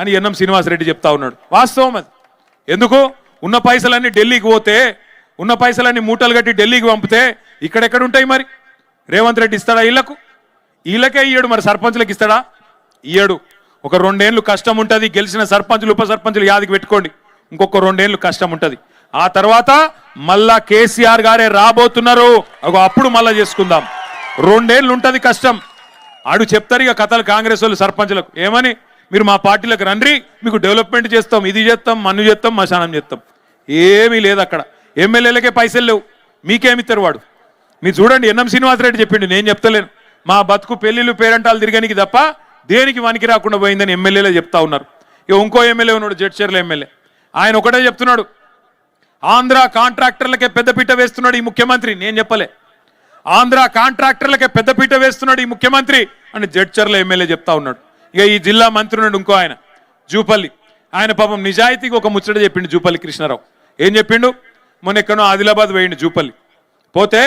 అని ఎన్ఎం శ్రీనివాసరెడ్డి చెప్తా ఉన్నాడు. వాస్తవం అది. ఎందుకు? ఉన్న పైసలన్నీ ఢిల్లీకి పోతే ఉన్న పైసలన్నీ మూటలు కట్టి ఢిల్లీకి పంపితే ఇక్కడెక్కడ ఉంటాయి మరి? రేవంత్ రెడ్డి ఇస్తాడా వీళ్ళకు వీళ్ళకే ఇయ్యడు మరి సర్పంచులకు ఇస్తాడా? ఇయ్యడు. ఒక రెండేళ్ళు కష్టం ఉంటుంది గెలిచిన సర్పంచులు ఉప సర్పంచులు యాదికి పెట్టుకోండి. ఇంకొక రెండేళ్ళు కష్టం ఉంటుంది. ఆ తర్వాత మళ్ళా కేసీఆర్ గారే రాబోతున్నారు. ఒక అప్పుడు మళ్ళా చేసుకుందాం. రెండేళ్ళు ఉంటుంది కష్టం. ఆడు చెప్తారు ఇక కథలు కాంగ్రెస్ వాళ్ళు సర్పంచులకు. ఏమని? మీరు మా పార్టీలకు రండి మీకు డెవలప్మెంట్ చేస్తాం ఇది చేస్తాం మన్ను చేస్తాం మశానం చేస్తాం. ఏమీ లేదు అక్కడ. ఎమ్మెల్యేలకే పైసలు లేవు. మీకేమిస్తారు వాడు? మీరు చూడండి ఎన్ఎం శ్రీనివాసరెడ్డి చెప్పిండు నేను చెప్తలేను. మా బతుకు పెళ్ళిళ్ళు పేరంటాలు తిరగనికి తప్ప దేనికి వానికి రాకుండా పోయిందని ఎమ్మెల్యేలే చెప్తా ఉన్నారు. ఇక ఇంకో ఎమ్మెల్యే ఉన్నాడు జడ్చర్ల ఎమ్మెల్యే. ఆయన ఒకటే చెప్తున్నాడు ఆంధ్ర కాంట్రాక్టర్లకే పెద్దపీట వేస్తున్నాడు ఈ ముఖ్యమంత్రి. నేను చెప్పలే. ఆంధ్ర కాంట్రాక్టర్లకే పెద్దపీట వేస్తున్నాడు ఈ ముఖ్యమంత్రి అని జడ్చర్ల ఎమ్మెల్యే చెప్తా ఉన్నాడు. ఇక ఈ జిల్లా మంత్రి ఉన్నాడు ఇంకో ఆయన జూపల్లి. ఆయన పాపం నిజాయితీకి ఒక ముచ్చట చెప్పిండు జూపల్లి కృష్ణారావు. ఏం చెప్పిండు? మొన్న ఎక్కడో ఆదిలాబాద్ వేయండి జూపల్లి. పోతే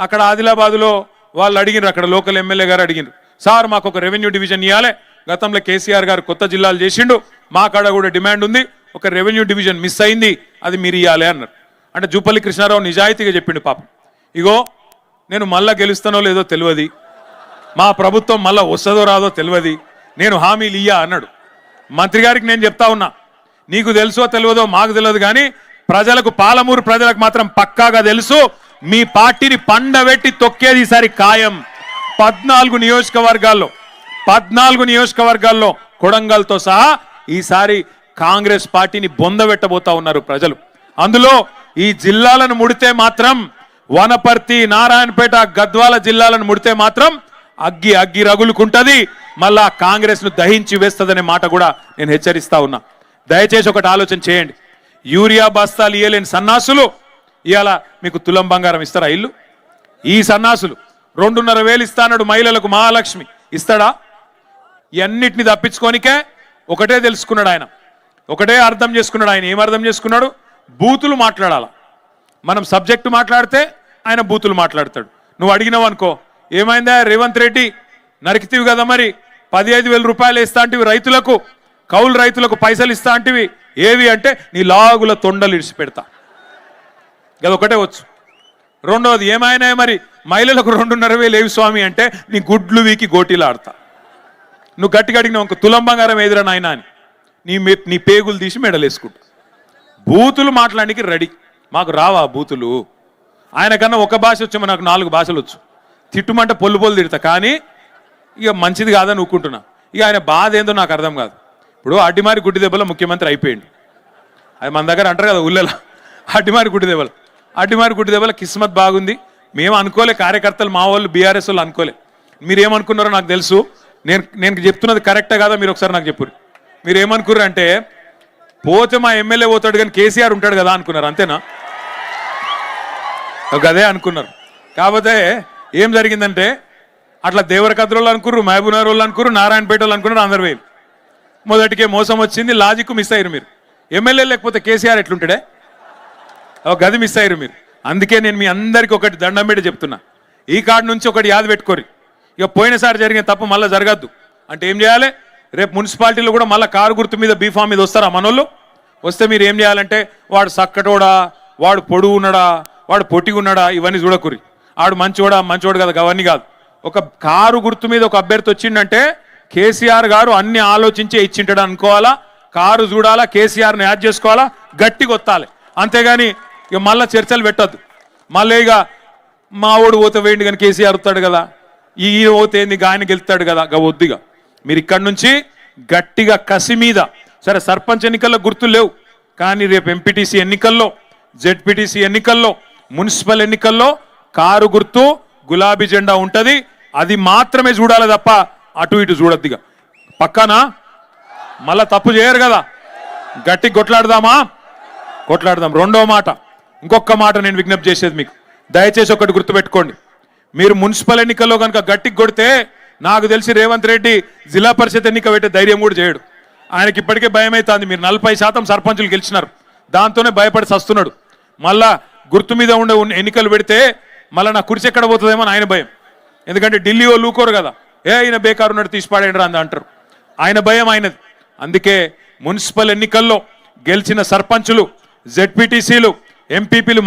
అక్కడ ఆదిలాబాద్లో వాళ్ళు అడిగినారు అక్కడ లోకల్ ఎమ్మెల్యే గారు అడిగినారు సార్ మాకు ఒక రెవెన్యూ డివిజన్ ఇవ్వాలి గతంలో కేసీఆర్ గారు కొత్త జిల్లాలు చేసిండు. మా కాడ కూడా డిమాండ్ ఉంది. ఒక రెవెన్యూ డివిజన్ మిస్ అయింది. అది మీరు ఇవ్వాలి అన్నారు. అంటే జూపల్లి కృష్ణారావు నిజాయితీగా చెప్పిండు పాపం. ఇగో నేను మళ్ళా గెలుస్తానో లేదో తెలియదు మా ప్రభుత్వం మళ్ళా వస్తుందో రాదో తెలియదు నేను హామీలు ఇయ్యా అన్నాడు. మంత్రి గారికి నేను చెప్తా ఉన్నా. నీకు తెలుసో తెలియదో మాకు తెలియదు కానీ ప్రజలకు పాలమూరు ప్రజలకు మాత్రం పక్కాగా తెలుసు మీ పార్టీని పండబెట్టి తొక్కేది ఈసారి ఖాయం. పద్నాలుగు నియోజకవర్గాల్లో పద్నాలుగు నియోజకవర్గాల్లో కొడంగల్తో సహా ఈసారి కాంగ్రెస్ పార్టీని బొందబెట్టబోతా ఉన్నారు ప్రజలు. అందులో ఈ జిల్లాలను ముడితే మాత్రం వనపర్తి నారాయణపేట గద్వాల జిల్లాలను ముడితే మాత్రం అగ్గి అగ్గి రగులుకుంటది. మళ్ళా కాంగ్రెస్ను దహించి వేస్తుందనే మాట కూడా నేను హెచ్చరిస్తా ఉన్నా. దయచేసి ఒకటి ఆలోచన చేయండి. యూరియా బస్తాలు ఇయ్యలేని సన్నాసులు ఇవాళ మీకు తులం బంగారం ఇస్తారా ఇల్లు? ఈ సన్నాసులు రెండున్నర వేలు ఇస్తానడు మహిళలకు మహాలక్ష్మి. ఇస్తాడా? ఇవన్నిటిని తప్పించుకోనికే ఒకటే తెలుసుకున్నాడు ఆయన. ఒకటే అర్థం చేసుకున్నాడు ఆయన. ఏం అర్థం చేసుకున్నాడు? బూతులు మాట్లాడాల? మనం సబ్జెక్టు మాట్లాడితే ఆయన బూతులు మాట్లాడతాడు. నువ్వు అడిగినావు అనుకో. ఏమైందా? రేవంత్ రెడ్డి నరికితివి కదా మరి? పదిహేను వేల రూపాయలు ఇస్తా అంటివి రైతులకు కౌలు రైతులకు పైసలు ఇస్తా అంటివి. ఏవి అంటే నీ లాగుల తొండలు ఇడిచి పెడతా ఒకటే వచ్చు. రెండవది ఏమైనా మరి మహిళలకు రెండున్నర వేలు ఏవి స్వామి అంటే నీ గుడ్లు వీకి గోటీలు ఆడతా నువ్వు గట్టి గడిగిన ఒక తులం బంగారం ఎదురా నాయన అని. నీ మే నీ పేగులు తీసి మెడలేసుకుంటా. బూతులు మాట్లాడానికి రెడీ. మాకు రావా బూతులు? ఆయన కన్నా ఒక భాష వచ్చేమో నాకు నాలుగు భాషలు వచ్చు. తిట్టుమంటే పొల్లు పొల్లు తిడతా. కానీ ఇక మంచిది కాదని ఒక్కుంటున్నా ఇక ఆయన బాధ ఏందో నాకు అర్థం కాదు. ఇప్పుడు అడ్డిమారి గుడ్డి దెబ్బలో ముఖ్యమంత్రి అయిపోయింది అది మన దగ్గర అంటారు కదా ఉల్లెల. అడ్డిమారి గుడ్డి దెబ్బలు. అడ్డిమారి గుడ్డి దెబ్బల కిస్మత్ బాగుంది. మేము అనుకోలే కార్యకర్తలు మా వాళ్ళు బీఆర్ఎస్ వాళ్ళు అనుకోలే. మీరు ఏమనుకున్నారో నాకు తెలుసు. నేను నేను చెప్తున్నది కరెక్టే కాదా మీరు ఒకసారి నాకు చెప్పురు మీరు ఏమనుకున్నారు అంటే పోతే మా ఎమ్మెల్యే పోతాడు కానీ కేసీఆర్ ఉంటాడు కదా అనుకున్నారు అంతేనా? ఒక అదే అనుకున్నారు. కాకపోతే ఏం జరిగిందంటే అట్లా దేవరకద్రోళ్ళు అనుకుర్రు మహబూబ్నగర్ వాళ్ళు అనుకుర్రు నారాయణపేట వాళ్ళు అనుకున్నారు అందరు వేలు మొదటికే మోసం వచ్చింది లాజిక్ మిస్ అయ్యారు మీరు. ఎమ్మెల్యే లేకపోతే కేసీఆర్ ఎట్లుంటాడే? ఒక గది మిస్ అయ్యారు మీరు. అందుకే నేను మీ అందరికీ ఒకటి దండం పెట్టి చెప్తున్నా. ఈ కార్డు నుంచి ఒకటి యాద పెట్టుకోరి ఇక పోయినసారి జరిగిన తప్పు మళ్ళీ జరగద్దు. అంటే ఏం చేయాలి? రేపు మున్సిపాలిటీలో కూడా మళ్ళీ కారు గుర్తు మీద బీఫామ్ మీద వస్తారా మనోళ్ళు? వస్తే మీరు ఏం చేయాలంటే వాడు సక్కటోడా వాడు పొడుగు ఉన్నాడా వాడు పొట్టిగా ఉన్నాడా ఇవన్నీ చూడకురి ఆడు మంచోడా మంచోడు కదా అవన్నీ కాదు. ఒక కారు గుర్తు మీద ఒక అభ్యర్థి వచ్చిండంటే కేసీఆర్ గారు అన్ని ఆలోచించే ఇచ్చింటాడు అనుకోవాలా? కారు చూడాలా? కేసీఆర్ని యాడ్ చేసుకోవాలా? గట్టి కొత్తాలి అంతేగాని ఇక మళ్ళా చర్చలు పెట్టద్దు. మళ్ళీ ఇక మా ఓడు పోతే వేయండి కానీ కేసీఆర్ వస్తాడు కదా. ఈ పోతే ఏంది? ఆయన గెలుస్తాడు కదా. ఇక వద్దుగా మీరు ఇక్కడి నుంచి గట్టిగా కసి మీద సరే సర్పంచ్ ఎన్నికల్లో గుర్తులు లేవు. కానీ రేపు ఎంపీటీసీ ఎన్నికల్లో జెడ్పీటీసీ ఎన్నికల్లో మున్సిపల్ ఎన్నికల్లో కారు గుర్తు గులాబీ జెండా ఉంటుంది అది మాత్రమే చూడాలి తప్ప అటు ఇటు చూడద్దిగా పక్కన? మళ్ళా తప్పు చేయరు కదా. గట్టి కొట్లాడదామా? కొట్లాడదాం. రెండో మాట. ఇంకొక మాట నేను విజ్ఞప్తి చేసేది మీకు. దయచేసి ఒకటి గుర్తుపెట్టుకోండి. మీరు మున్సిపల్ ఎన్నికల్లో కనుక గట్టికి కొడితే నాకు తెలిసి రేవంత్ రెడ్డి జిల్లా పరిషత్ ఎన్నిక పెట్టే ధైర్యం కూడా చేయడు. ఆయనకి ఇప్పటికే భయం అవుతుంది మీరు నలభై శాతం సర్పంచులు గెలిచినారు. దాంతోనే భయపడి సస్తున్నాడు. మళ్ళా గుర్తు మీద ఉండే ఎన్నికలు పెడితే మళ్ళీ నా కుర్చీ ఎక్కడ పోతుందేమో ఆయన భయం. ఎందుకంటే ఢిల్లీ వాళ్ళు ఊకోరు కదా. ఏ ఆయన బేకారు ఉన్నట్టు తీసి పాడేయండి రా అని అంటారు. ఆయన భయం ఆయనది. అందుకే మున్సిపల్ ఎన్నికల్లో గెలిచిన సర్పంచులు జెడ్పీటీసీలు ఎంపీపీలు